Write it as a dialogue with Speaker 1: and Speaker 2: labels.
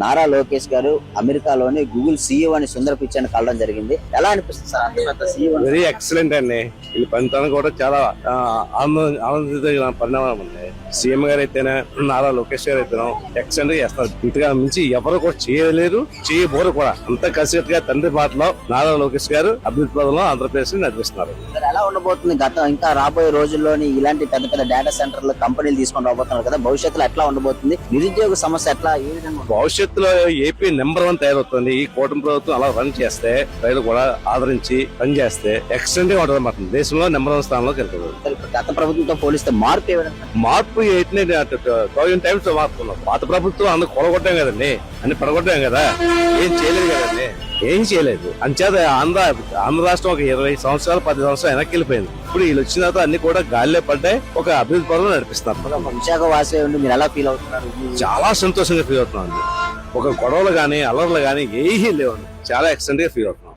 Speaker 1: నారా లోకేష్ గారు అమెరికాలోని Google CEO అని సుందర పిచ్చని కలడం జరిగింది. ఎలా అనిపిస్తుంది సార్?
Speaker 2: వెరీ ఎక్సలెంట్ అండి. ఈ పనితనం కూడా చాలా ఆ, పరిణామం ఉంది సీఎం గారు అయితేనే నారా లోకేష్ గారు అయితేనే ఎక్సలెంట్గా చేస్తారు. ఇంతగా మించి ఎవరు కూడా చేయలేరు చేయబోరు కూడా. అంత కసిగా తండ్రి మాటలో నారా లోకేష్ గారు అభివృద్ధి పదంలో ఆంధ్రప్రదేశ్ని నడిపిస్తున్నారు
Speaker 1: ఎలా ఉండబోతుంది గతం? ఇంకా రాబోయే రోజుల్లోని ఇలాంటి పెద్ద పెద్ద డేటా సెంటర్లు కంపెనీలు తీసుకొని రాబోతున్నారు కదా. భవిష్యత్తులో ఎట్లా ఉండబోతుంది? నిరుద్యోగ సమస్య ఎట్లా? ఏ విధంగా?
Speaker 2: భవిష్యత్తులో ఏపీ నెంబర్ వన్ తయారవుతుంది. ఈ కూటమి ప్రభుత్వం అలా రన్ చేస్తే రైలు కూడా ఆదరించి రన్ చేస్తే ఎక్సలెంట్గా ఉంటుంది దేశంలో నెంబర్ వన్ స్థానంలోకి వెళ్తుంది
Speaker 1: గత ప్రభుత్వంతో పోలిస్తే మార్పు ఏ విధంగా
Speaker 2: మార్పు ఎయిట్నే థౌజండ్ టైమ్స్ మార్పుకున్నాం పాత ప్రభుత్వం అందరు కొలగొట్టాం కదండి. అన్ని పడగొట్టాం కదా. ఏం చేయలేదు కదండి. ఏం చేయలేదు. అంచేత ఆంధ్ర ఆంధ్ర రాష్ట్రం ఒక ఇరవై సంవత్సరాలు పది సంవత్సరాలు వెనక్కి వెళ్ళిపోయింది. ఇప్పుడు వీళ్ళు వచ్చిన తర్వాత అన్ని కూడా గాలిలో పడ్డాయి. ఒక అభివృద్ధి పనులు నడిపిస్తున్నారు.
Speaker 1: విశాఖ వాసి ఉండి మీరు ఎలా ఫీల్ అవుతున్నారు?
Speaker 2: చాలా సంతోషంగా ఫీల్ అవుతున్నాం ఒక గొడవలు కానీ అల్లర్లు కానీ ఏమీ లేవండి. చాలా ఎక్సలెంట్గా ఫీల్ అవుతున్నాం.